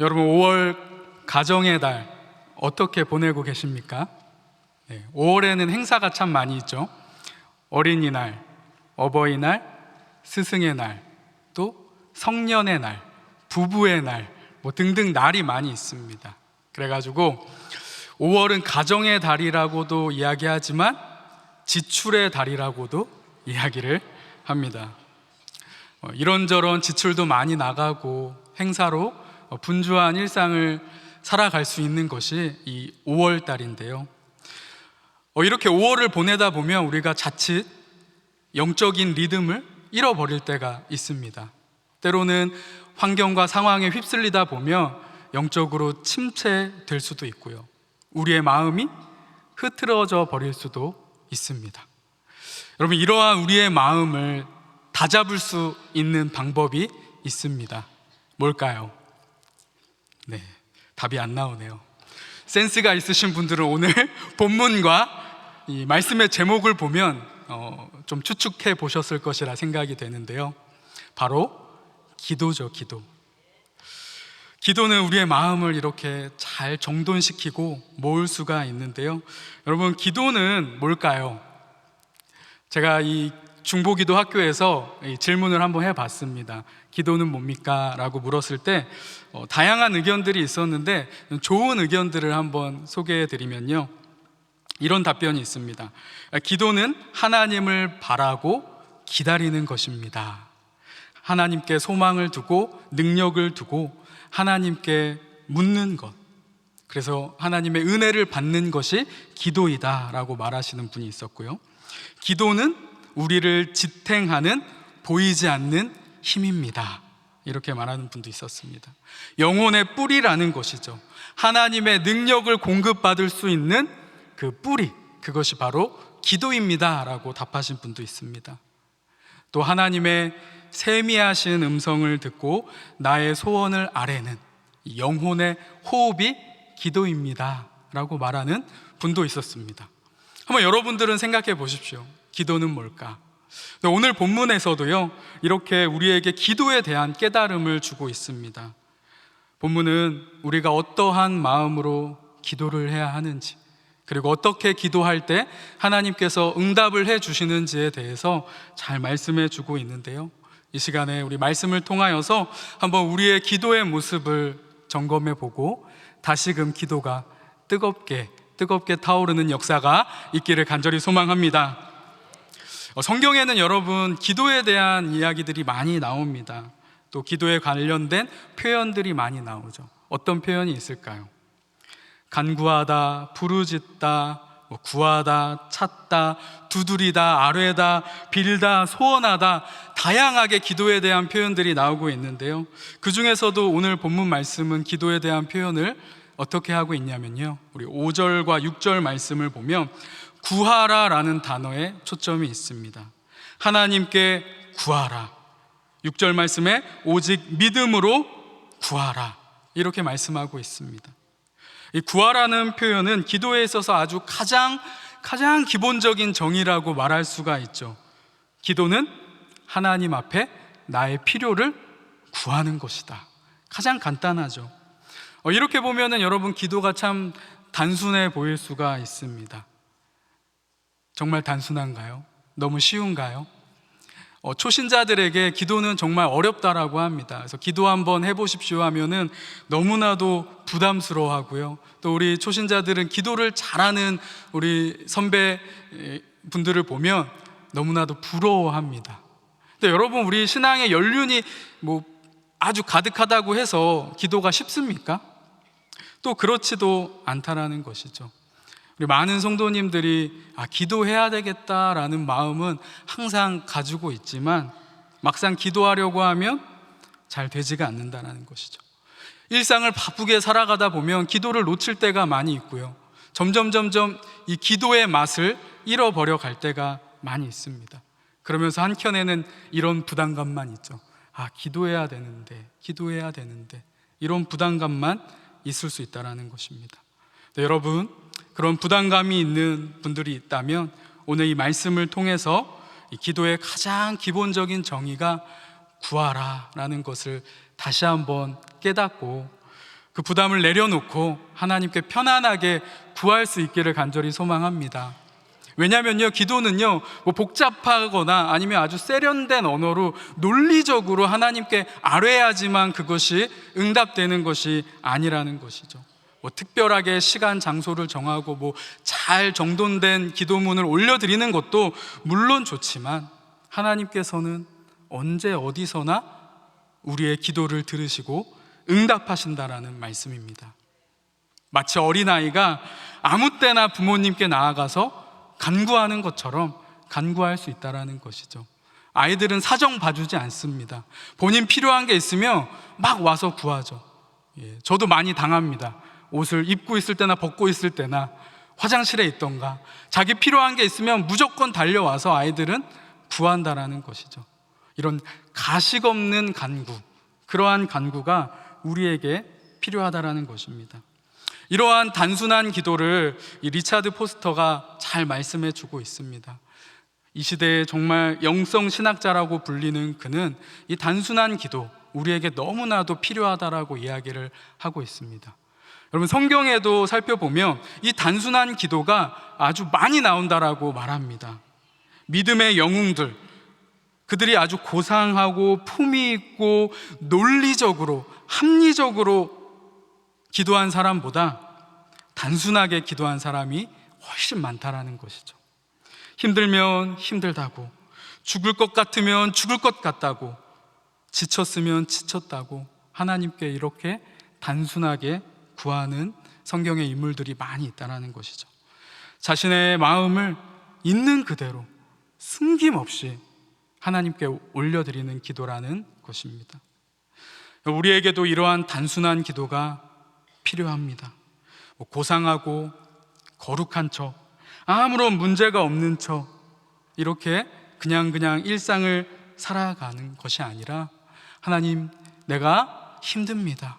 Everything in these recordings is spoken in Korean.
여러분 5월 가정의 달 어떻게 보내고 계십니까? 네, 5월에는 행사가 참 많이 있죠. 어린이날, 어버이날, 스승의 날, 또 성년의 날, 부부의 날, 뭐 등등 날이 많이 있습니다. 그래가지고 5월은 가정의 달이라고도 이야기하지만 지출의 달이라고도 이야기를 합니다. 어, 이런저런 지출도 많이 나가고 행사로 어, 분주한 일상을 살아갈 수 있는 것이 이 5월 달인데요. 어, 이렇게 5월을 보내다 보면 우리가 자칫 영적인 리듬을 잃어버릴 때가 있습니다. 때로는 환경과 상황에 휩쓸리다 보면 영적으로 침체될 수도 있고요. 우리의 마음이 흐트러져 버릴 수도 있습니다. 여러분, 이러한 우리의 마음을 다잡을 수 있는 방법이 있습니다. 뭘까요? 네, 답이 안 나오네요. 센스가 있으신 분들은 오늘 본문과 이 말씀의 제목을 보면 어, 좀 추측해 보셨을 것이라 생각이 되는데요. 바로 기도죠, 기도. 기도는 우리의 마음을 이렇게 잘 정돈시키고 모을 수가 있는데요. 여러분, 기도는 뭘까요? 제가 이 중보기도 학교에서 이 질문을 한번 해봤습니다. 기도는 뭡니까? 라고 물었을 때 어, 다양한 의견들이 있었는데 좋은 의견들을 한번 소개해 드리면요. 이런 답변이 있습니다. 기도는 하나님을 바라고 기다리는 것입니다. 하나님께 소망을 두고 능력을 두고 하나님께 묻는 것. 그래서 하나님의 은혜를 받는 것이 기도이다라고 말하시는 분이 있었고요. 기도는 우리를 지탱하는 보이지 않는 힘입니다. 이렇게 말하는 분도 있었습니다. 영혼의 뿌리라는 것이죠. 하나님의 능력을 공급받을 수 있는 그 뿌리, 그것이 바로 기도입니다. 라고 답하신 분도 있습니다. 또 하나님의 세미하신 음성을 듣고 나의 소원을 아뢰는 영혼의 호흡이 기도입니다. 라고 말하는 분도 있었습니다. 한번 여러분들은 생각해 보십시오. 기도는 뭘까? 오늘 본문에서도요, 이렇게 우리에게 기도에 대한 깨달음을 주고 있습니다. 본문은 우리가 어떠한 마음으로 기도를 해야 하는지, 그리고 어떻게 기도할 때 하나님께서 응답을 해 주시는지에 대해서 잘 말씀해 주고 있는데요. 이 시간에 우리 말씀을 통하여서 한번 우리의 기도의 모습을 점검해 보고 다시금 기도가 뜨겁게 뜨겁게 타오르는 역사가 있기를 간절히 소망합니다. 어, 성경에는 여러분 기도에 대한 이야기들이 많이 나옵니다. 또 기도에 관련된 표현들이 많이 나오죠. 어떤 표현이 있을까요? 간구하다, 부르짖다, 뭐 구하다, 찾다, 두드리다, 아뢰다, 빌다, 소원하다 다양하게 기도에 대한 표현들이 나오고 있는데요. 그 중에서도 오늘 본문 말씀은 기도에 대한 표현을 어떻게 하고 있냐면요. 우리 5절과 6절 말씀을 보면 구하라라는 단어에 초점이 있습니다. 하나님께 구하라. 6절 말씀에 오직 믿음으로 구하라. 이렇게 말씀하고 있습니다. 이 구하라는 표현은 기도에 있어서 아주 가장 가장 기본적인 정의라고 말할 수가 있죠. 기도는 하나님 앞에 나의 필요를 구하는 것이다. 가장 간단하죠. 어, 이렇게 보면은 여러분 기도가 참 단순해 보일 수가 있습니다. 정말 단순한가요? 너무 쉬운가요? 어, 초신자들에게 기도는 정말 어렵다라고 합니다. 그래서 기도 한번 해보십시오 하면은 너무나도 부담스러워 하고요. 또 우리 초신자들은 기도를 잘하는 우리 선배 분들을 보면 너무나도 부러워합니다. 근데 여러분, 우리 신앙의 연륜이 뭐 아주 가득하다고 해서 기도가 쉽습니까? 또 그렇지도 않다라는 것이죠. 우리 많은 성도님들이 아, 기도해야 되겠다라는 마음은 항상 가지고 있지만 막상 기도하려고 하면 잘 되지가 않는다라는 것이죠. 일상을 바쁘게 살아가다 보면 기도를 놓칠 때가 많이 있고요. 점점 점점 이 기도의 맛을 잃어버려 갈 때가 많이 있습니다. 그러면서 한켠에는 이런 부담감만 있죠. 아, 기도해야 되는데, 기도해야 되는데 이런 부담감만 있을 수 있다라는 것입니다. 네, 여러분, 그런 부담감이 있는 분들이 있다면 오늘 이 말씀을 통해서 이 기도의 가장 기본적인 정의가 구하라 라는 것을 다시 한번 깨닫고 그 부담을 내려놓고 하나님께 편안하게 구할 수 있기를 간절히 소망합니다. 왜냐면요, 기도는요, 뭐 복잡하거나 아니면 아주 세련된 언어로 논리적으로 하나님께 아뢰야지만 그것이 응답되는 것이 아니라는 것이죠. 뭐 특별하게 시간, 장소를 정하고 뭐 잘 정돈된 기도문을 올려드리는 것도 물론 좋지만 하나님께서는 언제 어디서나 우리의 기도를 들으시고 응답하신다라는 말씀입니다. 마치 어린아이가 아무 때나 부모님께 나아가서 간구하는 것처럼 간구할 수 있다라는 것이죠. 아이들은 사정 봐주지 않습니다. 본인 필요한 게 있으면 막 와서 구하죠. 예, 저도 많이 당합니다. 옷을 입고 있을 때나 벗고 있을 때나 화장실에 있던가 자기 필요한 게 있으면 무조건 달려와서 아이들은 구한다라는 것이죠. 이런 가식 없는 간구, 그러한 간구가 우리에게 필요하다라는 것입니다. 이러한 단순한 기도를 이 리차드 포스터가 잘 말씀해 주고 있습니다. 이 시대에 정말 영성 신학자라고 불리는 그는 이 단순한 기도, 우리에게 너무나도 필요하다라고 이야기를 하고 있습니다. 여러분 성경에도 살펴보면 이 단순한 기도가 아주 많이 나온다라고 말합니다. 믿음의 영웅들, 그들이 아주 고상하고 품위 있고 논리적으로 합리적으로 기도한 사람보다 단순하게 기도한 사람이 훨씬 많다라는 것이죠. 힘들면 힘들다고, 죽을 것 같으면 죽을 것 같다고, 지쳤으면 지쳤다고 하나님께 이렇게 단순하게 구하는 성경의 인물들이 많이 있다라는 것이죠. 자신의 마음을 있는 그대로 숨김없이 하나님께 올려드리는 기도라는 것입니다. 우리에게도 이러한 단순한 기도가 필요합니다. 뭐 고상하고 거룩한 척, 아무런 문제가 없는 척, 이렇게 그냥 그냥 일상을 살아가는 것이 아니라 하나님, 내가 힘듭니다.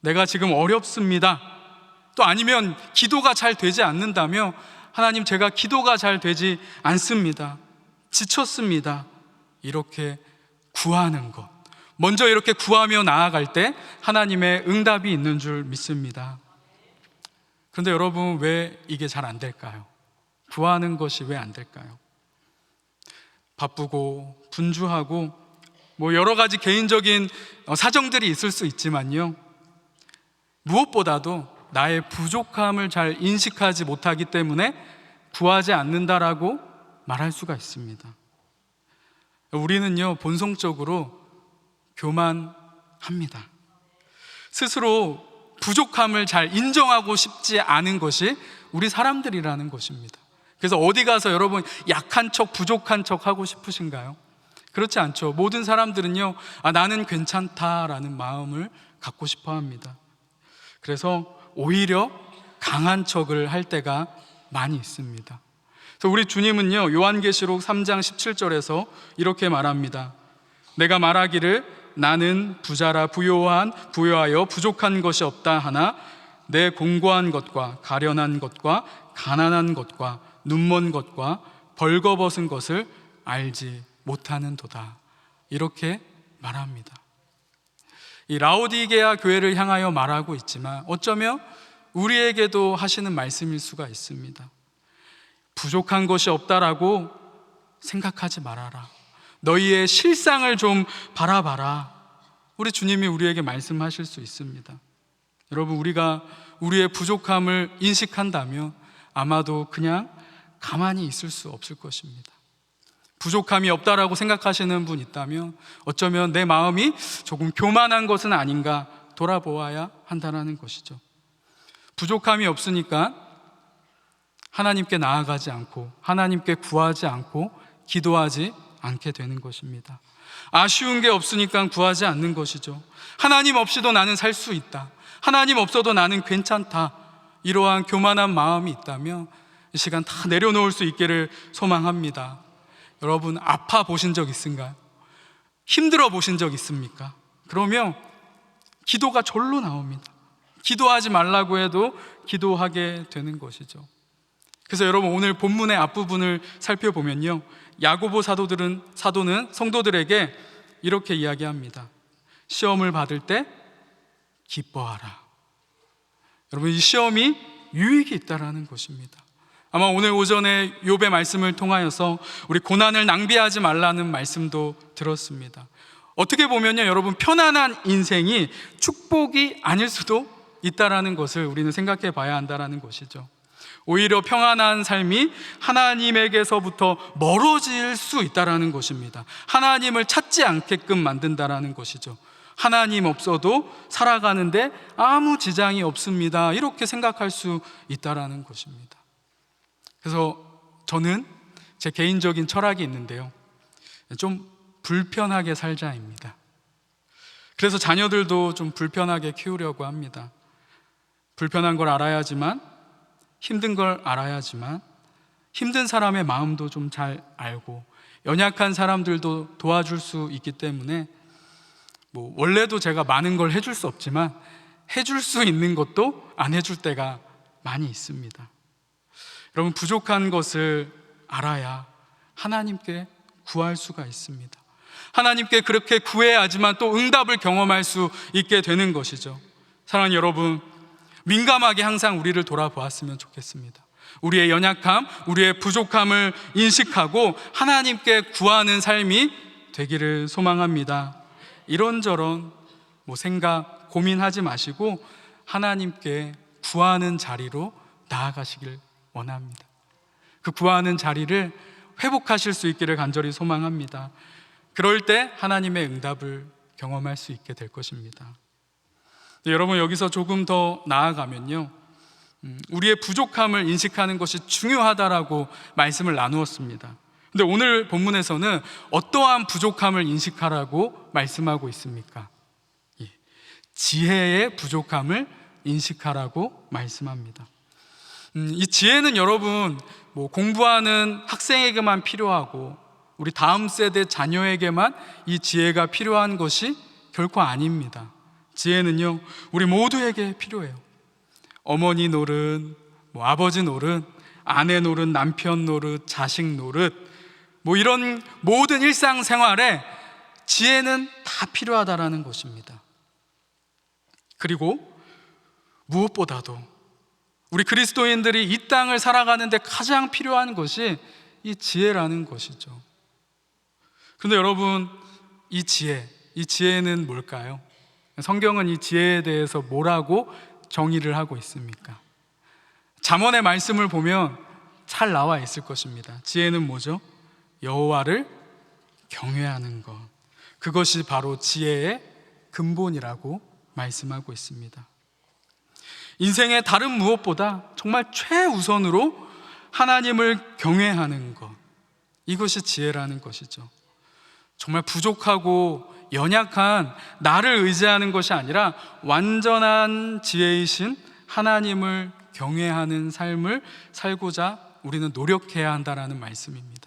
내가 지금 어렵습니다. 또 아니면 기도가 잘 되지 않는다며 하나님, 제가 기도가 잘 되지 않습니다. 지쳤습니다. 이렇게 구하는 것. 먼저 이렇게 구하며 나아갈 때 하나님의 응답이 있는 줄 믿습니다. 그런데 여러분, 왜 이게 잘 안 될까요? 구하는 것이 왜 안 될까요? 바쁘고 분주하고 뭐 여러 가지 개인적인 어, 사정들이 있을 수 있지만요. 무엇보다도 나의 부족함을 잘 인식하지 못하기 때문에 구하지 않는다라고 말할 수가 있습니다. 우리는요, 본성적으로 교만합니다. 스스로 부족함을 잘 인정하고 싶지 않은 것이 우리 사람들이라는 것입니다. 그래서 어디 가서 여러분 약한 척, 부족한 척 하고 싶으신가요? 그렇지 않죠. 모든 사람들은요, 아, 나는 괜찮다라는 마음을 갖고 싶어 합니다. 그래서 오히려 강한 척을 할 때가 많이 있습니다. 그래서 우리 주님은요, 요한계시록 3장 17절에서 이렇게 말합니다. 내가 말하기를 나는 부자라 부요한 부요하여 부족한 것이 없다 하나 내 공고한 것과 가련한 것과 가난한 것과 눈먼 것과 벌거벗은 것을 알지 못하는도다. 이렇게 말합니다. 이 라오디게아 교회를 향하여 말하고 있지만 어쩌면 우리에게도 하시는 말씀일 수가 있습니다. 부족한 것이 없다라고 생각하지 말아라. 너희의 실상을 좀 바라봐라. 우리 주님이 우리에게 말씀하실 수 있습니다. 여러분, 우리가 우리의 부족함을 인식한다면 아마도 그냥 가만히 있을 수 없을 것입니다. 부족함이 없다라고 생각하시는 분 있다면 어쩌면 내 마음이 조금 교만한 것은 아닌가 돌아보아야 한다는 것이죠. 부족함이 없으니까 하나님께 나아가지 않고 하나님께 구하지 않고 기도하지 않게 되는 것입니다. 아쉬운 게 없으니까 구하지 않는 것이죠. 하나님 없이도 나는 살 수 있다. 하나님 없어도 나는 괜찮다. 이러한 교만한 마음이 있다면 이 시간 다 내려놓을 수 있기를 소망합니다. 여러분, 아파 보신 적 있은가요? 힘들어 보신 적 있습니까? 그러면 기도가 절로 나옵니다. 기도하지 말라고 해도 기도하게 되는 것이죠. 그래서 여러분 오늘 본문의 앞부분을 살펴보면요. 야고보 사도들은 사도는 성도들에게 이렇게 이야기합니다. 시험을 받을 때 기뻐하라. 여러분 이 시험이 유익이 있다라는 것입니다. 아마 오늘 오전에 욥의 말씀을 통하여서 우리 고난을 낭비하지 말라는 말씀도 들었습니다. 어떻게 보면요, 여러분 편안한 인생이 축복이 아닐 수도 있다라는 것을 우리는 생각해 봐야 한다라는 것이죠. 오히려 평안한 삶이 하나님에게서부터 멀어질 수 있다라는 것입니다. 하나님을 찾지 않게끔 만든다라는 것이죠. 하나님 없어도 살아가는데 아무 지장이 없습니다. 이렇게 생각할 수 있다라는 것입니다. 그래서 저는 제 개인적인 철학이 있는데요. 좀 불편하게 살자입니다. 그래서 자녀들도 좀 불편하게 키우려고 합니다. 불편한 걸 알아야지만, 힘든 걸 알아야지만, 힘든 사람의 마음도 좀 잘 알고, 연약한 사람들도 도와줄 수 있기 때문에, 뭐, 원래도 제가 많은 걸 해줄 수 없지만, 해줄 수 있는 것도 안 해줄 때가 많이 있습니다. 여러분, 부족한 것을 알아야 하나님께 구할 수가 있습니다. 하나님께 그렇게 구해야지만 또 응답을 경험할 수 있게 되는 것이죠. 사랑하는 여러분, 민감하게 항상 우리를 돌아보았으면 좋겠습니다. 우리의 연약함, 우리의 부족함을 인식하고 하나님께 구하는 삶이 되기를 소망합니다. 이런저런 뭐 생각, 고민하지 마시고 하나님께 구하는 자리로 나아가시길 원합니다. 그 구하는 자리를 회복하실 수 있기를 간절히 소망합니다. 그럴 때 하나님의 응답을 경험할 수 있게 될 것입니다. 네, 여러분 여기서 조금 더 나아가면요. 음, 우리의 부족함을 인식하는 것이 중요하다라고 말씀을 나누었습니다. 근데 오늘 본문에서는 어떠한 부족함을 인식하라고 말씀하고 있습니까? 예, 지혜의 부족함을 인식하라고 말씀합니다. 음, 이 지혜는 여러분 뭐 공부하는 학생에게만 필요하고 우리 다음 세대 자녀에게만 이 지혜가 필요한 것이 결코 아닙니다. 지혜는요 우리 모두에게 필요해요. 어머니 노릇, 뭐 아버지 노릇, 아내 노릇, 남편 노릇, 자식 노릇, 뭐 이런 모든 일상 생활에 지혜는 다 필요하다라는 것입니다. 그리고 무엇보다도 우리 그리스도인들이 이 땅을 살아가는데 가장 필요한 것이 이 지혜라는 것이죠. 그런데 여러분, 이 지혜, 이 지혜는 뭘까요? 성경은 이 지혜에 대해서 뭐라고 정의를 하고 있습니까? 잠언의 말씀을 보면 잘 나와 있을 것입니다. 지혜는 뭐죠? 여호와를 경외하는 것. 그것이 바로 지혜의 근본이라고 말씀하고 있습니다. 인생의 다른 무엇보다 정말 최우선으로 하나님을 경외하는 것. 이것이 지혜라는 것이죠. 정말 부족하고 연약한 나를 의지하는 것이 아니라 완전한 지혜이신 하나님을 경외하는 삶을 살고자 우리는 노력해야 한다라는 말씀입니다.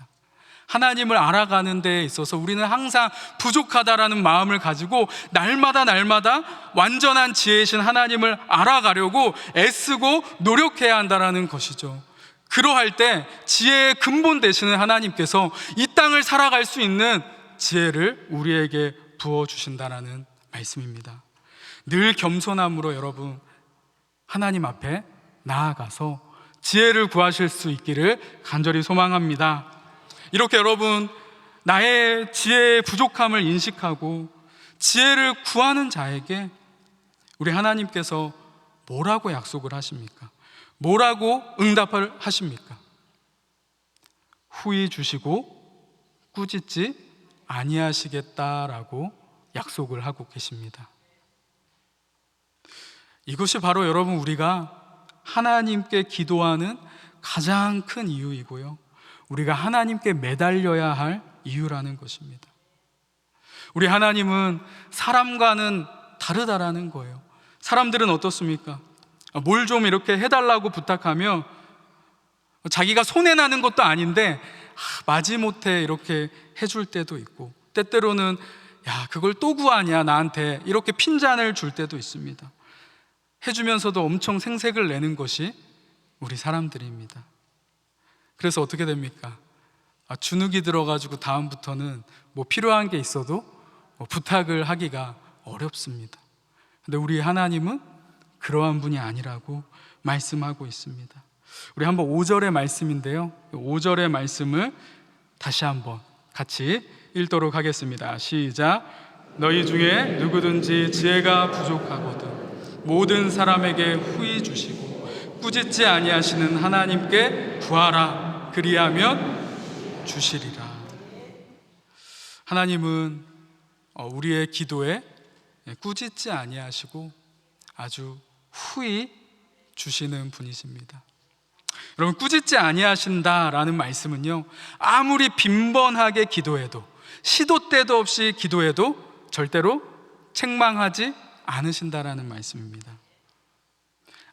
하나님을 알아가는 데 있어서 우리는 항상 부족하다라는 마음을 가지고 날마다 날마다 완전한 지혜이신 하나님을 알아가려고 애쓰고 노력해야 한다라는 것이죠. 그러할 때 지혜의 근본 되시는 하나님께서 이 땅을 살아갈 수 있는 지혜를 우리에게 부어 주신다라는 말씀입니다. 늘 겸손함으로 여러분 하나님 앞에 나아가서 지혜를 구하실 수 있기를 간절히 소망합니다. 이렇게 여러분 나의 지혜의 부족함을 인식하고 지혜를 구하는 자에게 우리 하나님께서 뭐라고 약속을 하십니까? 뭐라고 응답을 하십니까? 후히 주시고 꾸짖지 아니하시겠다라고 약속을 하고 계십니다. 이것이 바로 여러분 우리가 하나님께 기도하는 가장 큰 이유이고요. 우리가 하나님께 매달려야 할 이유라는 것입니다. 우리 하나님은 사람과는 다르다라는 거예요. 사람들은 어떻습니까? 뭘 좀 이렇게 해달라고 부탁하면 자기가 손해나는 것도 아닌데 마지못해 이렇게 해줄 때도 있고 때때로는 야 그걸 또 구하냐 나한테 이렇게 핀잔을 줄 때도 있습니다. 해주면서도 엄청 생색을 내는 것이 우리 사람들입니다. 그래서 어떻게 됩니까? 아, 주눅이 들어가지고 다음부터는 뭐 필요한 게 있어도 뭐 부탁을 하기가 어렵습니다. 근데 우리 하나님은 그러한 분이 아니라고 말씀하고 있습니다. 우리 한번 5절의 말씀인데요. 5절의 말씀을 다시 한번 같이 읽도록 하겠습니다. 시작. 너희 중에 누구든지 지혜가 부족하거든 모든 사람에게 후히 주시고 꾸짖지 아니하시는 하나님께 구하라 그리하면 주시리라. 하나님은 어, 우리의 기도에 꾸짖지 아니하시고 아주 후히 주시는 분이십니다. 여러분 꾸짖지 아니하신다라는 말씀은요 아무리 빈번하게 기도해도 시도 때도 없이 기도해도 절대로 책망하지 않으신다라는 말씀입니다.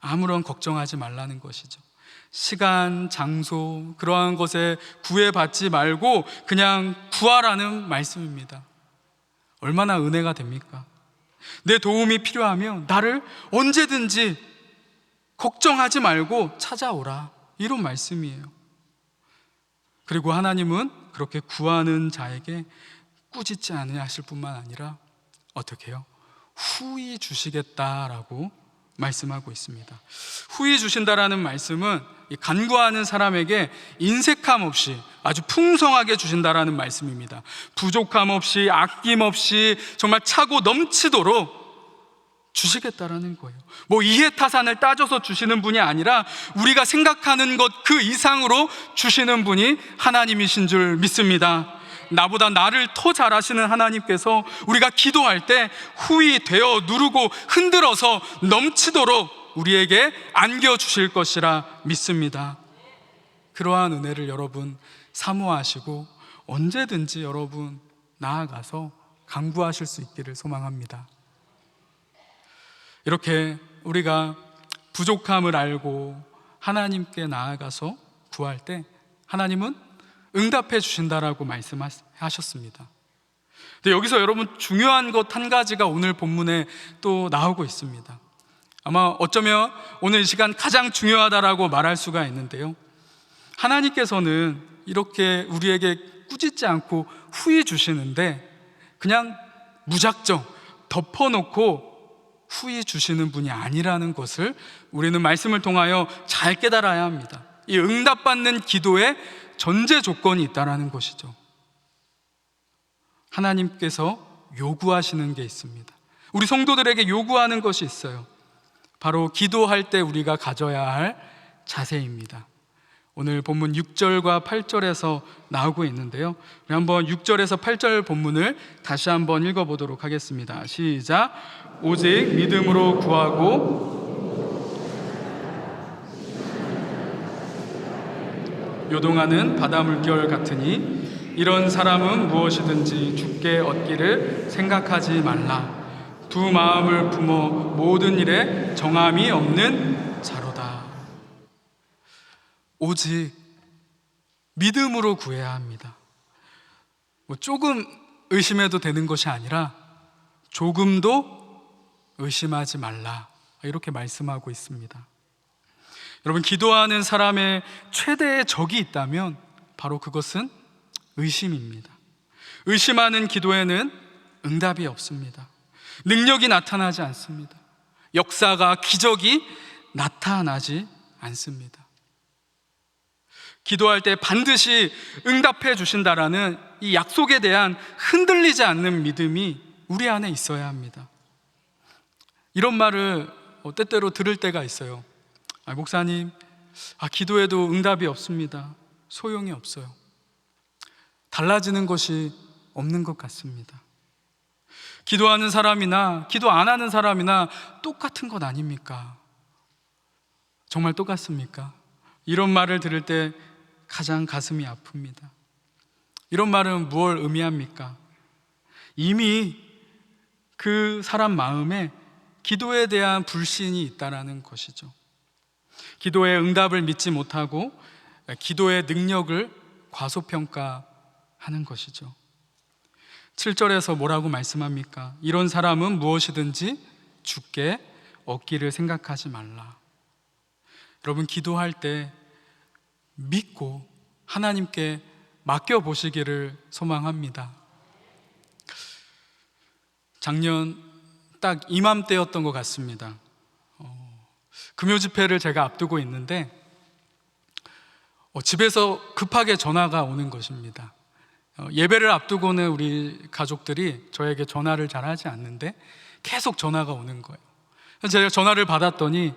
아무런 걱정하지 말라는 것이죠. 시간, 장소 그러한 것에 구애받지 말고 그냥 구하라는 말씀입니다. 얼마나 은혜가 됩니까? 내 도움이 필요하면 나를 언제든지 걱정하지 말고 찾아오라. 이런 말씀이에요. 그리고 하나님은 그렇게 구하는 자에게 꾸짖지 않으실 뿐만 아니라 어떻게 해요? 후히 주시겠다라고 말씀하고 있습니다. 후히 주신다라는 말씀은 이 간구하는 사람에게 인색함 없이 아주 풍성하게 주신다라는 말씀입니다. 부족함 없이 아낌 없이 정말 차고 넘치도록 주시겠다라는 거예요. 뭐 이해타산을 따져서 주시는 분이 아니라 우리가 생각하는 것 그 이상으로 주시는 분이 하나님이신 줄 믿습니다. 나보다 나를 더 잘하시는 하나님께서 우리가 기도할 때 후히 되어 누르고 흔들어서 넘치도록 우리에게 안겨 주실 것이라 믿습니다. 그러한 은혜를 여러분 사모하시고 언제든지 여러분 나아가서 강구하실 수 있기를 소망합니다. 이렇게 우리가 부족함을 알고 하나님께 나아가서 구할 때 하나님은 응답해 주신다라고 말씀하셨습니다. 근데 여기서 여러분 중요한 것 한 가지가 오늘 본문에 또 나오고 있습니다. 아마 어쩌면 오늘 이 시간 가장 중요하다라고 말할 수가 있는데요. 하나님께서는 이렇게 우리에게 꾸짖지 않고 후히 주시는데 그냥 무작정 덮어놓고 후히 주시는 분이 아니라는 것을 우리는 말씀을 통하여 잘 깨달아야 합니다. 이 응답받는 기도에 전제 조건이 있다라는 것이죠. 하나님께서 요구하시는 게 있습니다. 우리 성도들에게 요구하는 것이 있어요. 바로 기도할 때 우리가 가져야 할 자세입니다. 오늘 본문 6절과 8절에서 나오고 있는데요. 우리 한번 6절에서 8절 본문을 다시 한번 읽어보도록 하겠습니다. 시작. 오직 믿음으로 구하고 요동하는 바다 물결 같으니 이런 사람은 무엇이든지 죽게 얻기를 생각하지 말라. 두 마음을 품어 모든 일에 정함이 없는 자로다. 오직 믿음으로 구해야 합니다. 뭐 조금 의심해도 되는 것이 아니라 조금도 의심하지 말라. 이렇게 말씀하고 있습니다. 여러분, 기도하는 사람의 최대의 적이 있다면 바로 그것은 의심입니다. 의심하는 기도에는 응답이 없습니다. 능력이 나타나지 않습니다. 역사가, 기적이 나타나지 않습니다. 기도할 때 반드시 응답해 주신다라는 이 약속에 대한 흔들리지 않는 믿음이 우리 안에 있어야 합니다. 이런 말을 어, 때때로 들을 때가 있어요. 아, 목사님, 아, 기도해도 응답이 없습니다. 소용이 없어요. 달라지는 것이 없는 것 같습니다. 기도하는 사람이나 기도 안 하는 사람이나 똑같은 것 아닙니까? 정말 똑같습니까? 이런 말을 들을 때 가장 가슴이 아픕니다. 이런 말은 무엇을 의미합니까? 이미 그 사람 마음에 기도에 대한 불신이 있다라는 것이죠. 기도의 응답을 믿지 못하고 기도의 능력을 과소평가하는 것이죠. 7절에서 뭐라고 말씀합니까? 이런 사람은 무엇이든지 죽게 얻기를 생각하지 말라. 여러분, 기도할 때 믿고 하나님께 맡겨 보시기를 소망합니다. 작년 딱 이맘때였던 것 같습니다. 어, 금요 집회를 제가 앞두고 있는데 어, 집에서 급하게 전화가 오는 것입니다. 어, 예배를 앞두고는 우리 가족들이 저에게 전화를 잘 하지 않는데 계속 전화가 오는 거예요. 제가 전화를 받았더니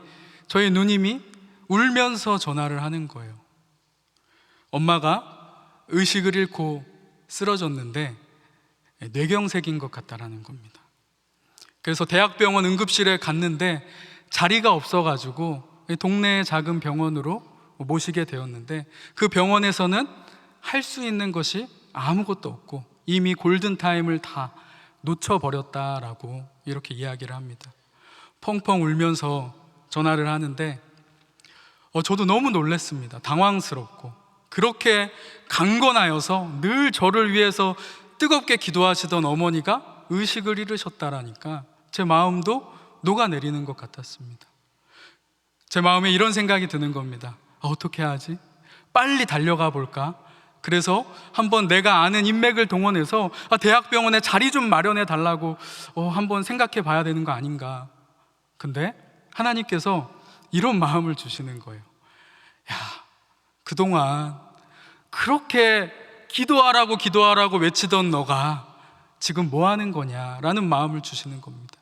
저희 누님이 울면서 전화를 하는 거예요. 엄마가 의식을 잃고 쓰러졌는데 뇌경색인 것 같다라는 겁니다. 그래서 대학병원 응급실에 갔는데 자리가 없어가지고 동네 작은 병원으로 모시게 되었는데 그 병원에서는 할 수 있는 것이 아무것도 없고 이미 골든 타임을 다 놓쳐버렸다라고 이렇게 이야기를 합니다. 펑펑 울면서 전화를 하는데 어, 저도 너무 놀랐습니다. 당황스럽고 그렇게 강건하여서 늘 저를 위해서 뜨겁게 기도하시던 어머니가 의식을 잃으셨다라니까 제 마음도 녹아내리는 것 같았습니다. 제 마음에 이런 생각이 드는 겁니다. 아, 어떻게 하지? 빨리 달려가 볼까? 그래서 한번 내가 아는 인맥을 동원해서 아, 대학병원에 자리 좀 마련해 달라고 어, 한번 생각해 봐야 되는 거 아닌가. 근데 하나님께서 이런 마음을 주시는 거예요. 야, 그동안 그렇게 기도하라고 기도하라고 외치던 너가 지금 뭐 하는 거냐라는 마음을 주시는 겁니다.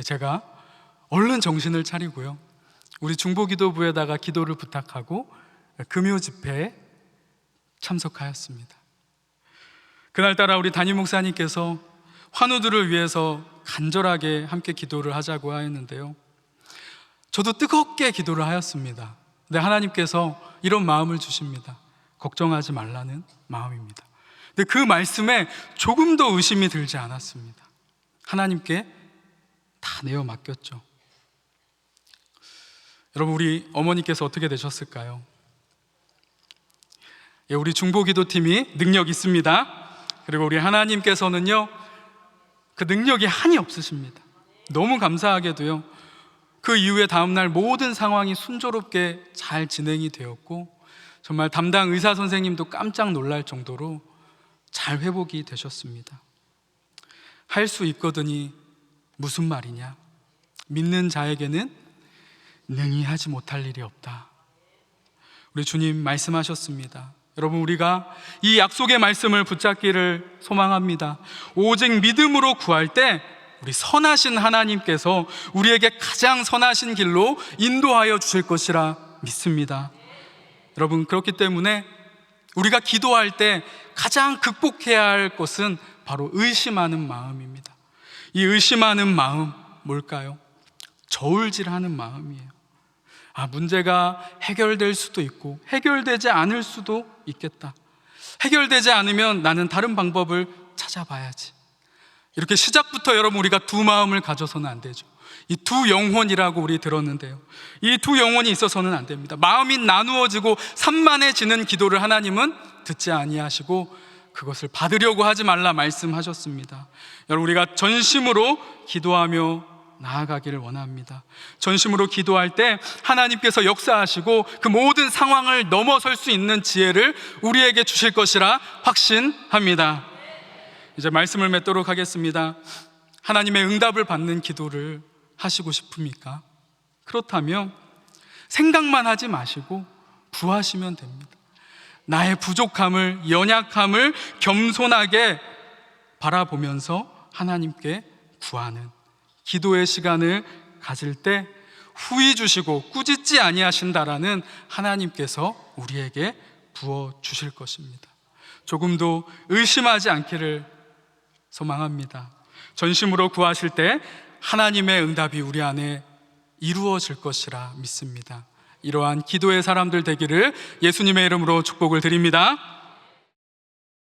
예, 제가 얼른 정신을 차리고요. 우리 중보기도부에다가 기도를 부탁하고 금요 집회에 참석하였습니다. 그날따라 우리 담임 목사님께서 환우들을 위해서 간절하게 함께 기도를 하자고 하였는데요. 저도 뜨겁게 기도를 하였습니다. 근데 하나님께서 이런 마음을 주십니다. 걱정하지 말라는 마음입니다. 근데 그 말씀에 조금도 의심이 들지 않았습니다. 하나님께 다 내어 맡겼죠. 여러분, 우리 어머니께서 어떻게 되셨을까요? 예, 우리 중보기도팀이 능력 있습니다. 그리고 우리 하나님께서는요, 그 능력이 한이 없으십니다. 너무 감사하게도요, 그 이후에 다음날 모든 상황이 순조롭게 잘 진행이 되었고, 정말 담당 의사 선생님도 깜짝 놀랄 정도로 잘 회복이 되셨습니다. 할 수 있거든이 무슨 말이냐? 믿는 자에게는 능히 하지 못할 일이 없다. 우리 주님 말씀하셨습니다. 여러분, 우리가 이 약속의 말씀을 붙잡기를 소망합니다. 오직 믿음으로 구할 때 우리 선하신 하나님께서 우리에게 가장 선하신 길로 인도하여 주실 것이라 믿습니다. 여러분, 그렇기 때문에 우리가 기도할 때 가장 극복해야 할 것은 바로 의심하는 마음입니다. 이 의심하는 마음, 뭘까요? 저울질하는 마음이에요. 아, 문제가 해결될 수도 있고, 해결되지 않을 수도 있겠다. 해결되지 않으면 나는 다른 방법을 찾아봐야지. 이렇게 시작부터 여러분 우리가 두 마음을 가져서는 안 되죠. 이 두 영혼이라고 우리 들었는데요. 이 두 영혼이 있어서는 안 됩니다. 마음이 나누어지고 산만해지는 기도를 하나님은 듣지 아니하시고 그것을 받으려고 하지 말라 말씀하셨습니다. 여러분 우리가 전심으로 기도하며 나아가기를 원합니다. 전심으로 기도할 때 하나님께서 역사하시고 그 모든 상황을 넘어설 수 있는 지혜를 우리에게 주실 것이라 확신합니다. 이제 말씀을 맺도록 하겠습니다. 하나님의 응답을 받는 기도를 하시고 싶습니까? 그렇다면 생각만 하지 마시고 구하시면 됩니다. 나의 부족함을, 연약함을 겸손하게 바라보면서 하나님께 구하는 기도의 시간을 가질 때 후히 주시고 꾸짖지 아니하신다라는 하나님께서 우리에게 부어 주실 것입니다. 조금도 의심하지 않기를 소망합니다. 전심으로 구하실 때 하나님의 응답이 우리 안에 이루어질 것이라 믿습니다. 이러한 기도의 사람들 되기를 예수님의 이름으로 축복을 드립니다.